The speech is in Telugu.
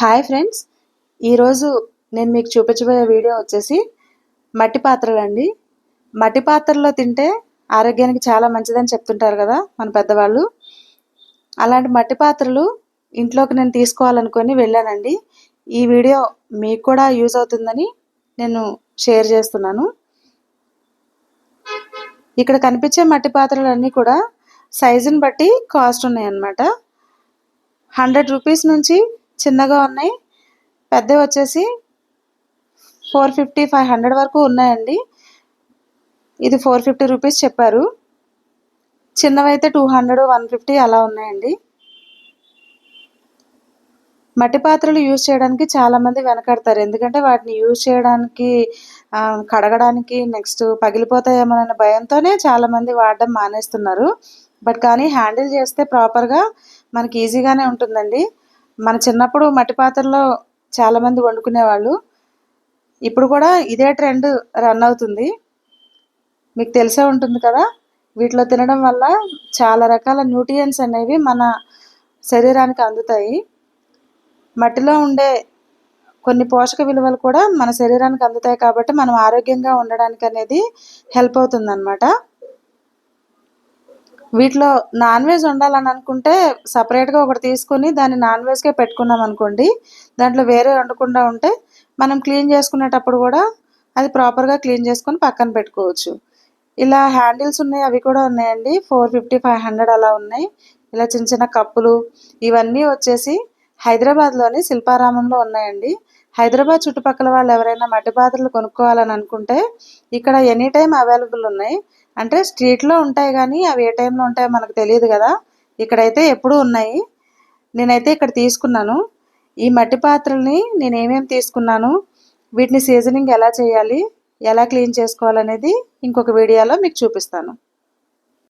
Hi friends. ఈరోజు నేను మీకు చూపించబోయే వీడియో వచ్చేసి మట్టి పాత్రలు అండి. మట్టి పాత్రలో తింటే ఆరోగ్యానికి చాలా మంచిదని చెప్తుంటారు కదా మన పెద్దవాళ్ళు. అలాంటి మట్టి పాత్రలు ఇంట్లోకి నేను తీసుకోవాలనుకొని వెళ్ళానండి. ఈ వీడియో మీకు కూడా యూజ్ అవుతుందని నేను షేర్ చేస్తున్నాను. ఇక్కడ కనిపించే మట్టి పాత్రలు అన్నీ కూడా సైజుని బట్టి కాస్ట్ ఉన్నాయన్నమాట. హండ్రెడ్ రూపీస్ నుంచి చిన్నగా ఉన్నాయి. పెద్దవి వచ్చేసి ఫోర్ ఫిఫ్టీ ఫైవ్ హండ్రెడ్ వరకు ఉన్నాయండి. ఇది ఫోర్ ఫిఫ్టీ రూపీస్ చెప్పారు. చిన్నవైతే టూ హండ్రెడ్ వన్ ఫిఫ్టీ అలా ఉన్నాయండి. మట్టి పాత్రలు యూజ్ చేయడానికి చాలామంది వెనకడతారు. ఎందుకంటే వాటిని యూజ్ చేయడానికి కడగడానికి నెక్స్ట్ పగిలిపోతాయేమోనన్న భయంతోనే చాలామంది వాడడం మానేస్తున్నారు. బట్ కానీ హ్యాండిల్ చేస్తే ప్రాపర్గా మనకి ఈజీగానే ఉంటుందండి. మన చిన్నప్పుడు మట్టి పాత్రలో చాలామంది వండుకునేవాళ్ళు. ఇప్పుడు కూడా ఇదే ట్రెండ్ రన్ అవుతుంది. మీకు తెలిసే ఉంటుంది కదా? వీటిలో తినడం వల్ల చాలా రకాల న్యూట్రియన్స్ అనేవి మన శరీరానికి అందుతాయి. మట్టిలో ఉండే కొన్ని పోషక విలువలు కూడా మన శరీరానికి అందుతాయి కాబట్టి మనం ఆరోగ్యంగా ఉండడానికి అనేది హెల్ప్ అవుతుందన్నమాట. వీటిలో నాన్ వెజ్ వండాలని అనుకుంటే సపరేట్గా ఒకటి తీసుకొని దాన్ని నాన్ వెజ్కే పెట్టుకున్నాం అనుకోండి దాంట్లో వేరే వండకుండా ఉంటే మనం క్లీన్ చేసుకునేటప్పుడు కూడా అది ప్రాపర్గా క్లీన్ చేసుకొని పక్కన పెట్టుకోవచ్చు. ఇలా హ్యాండిల్స్ ఉన్నాయి అవి కూడా ఉన్నాయండి. ఫోర్ ఫిఫ్టీ ఫైవ్ హండ్రెడ్ అలా ఉన్నాయి. ఇలా చిన్న చిన్న కప్పులు ఇవన్నీ వచ్చేసి హైదరాబాద్లోని శిల్పారామంలో ఉన్నాయండి. హైదరాబాద్ చుట్టుపక్కల వాళ్ళు ఎవరైనా మట్టి పాత్రలు కొనుక్కోవాలని అనుకుంటే ఇక్కడ ఎనీ టైం అవైలబుల్ ఉన్నాయి. అంటే స్ట్రీట్లో ఉంటాయి కానీ అవి ఏ టైంలో ఉంటాయో మనకు తెలియదు కదా. ఇక్కడైతే ఎప్పుడూ ఉన్నాయి. నేనైతే ఇక్కడ తీసుకున్నాను. ఈ మట్టి పాత్రల్ని నేను ఏమేమి తీసుకున్నాను వీటిని సీజనింగ్ ఎలా చేయాలి ఎలా క్లీన్ చేసుకోవాలనేది ఇంకొక వీడియోలో మీకు చూపిస్తాను.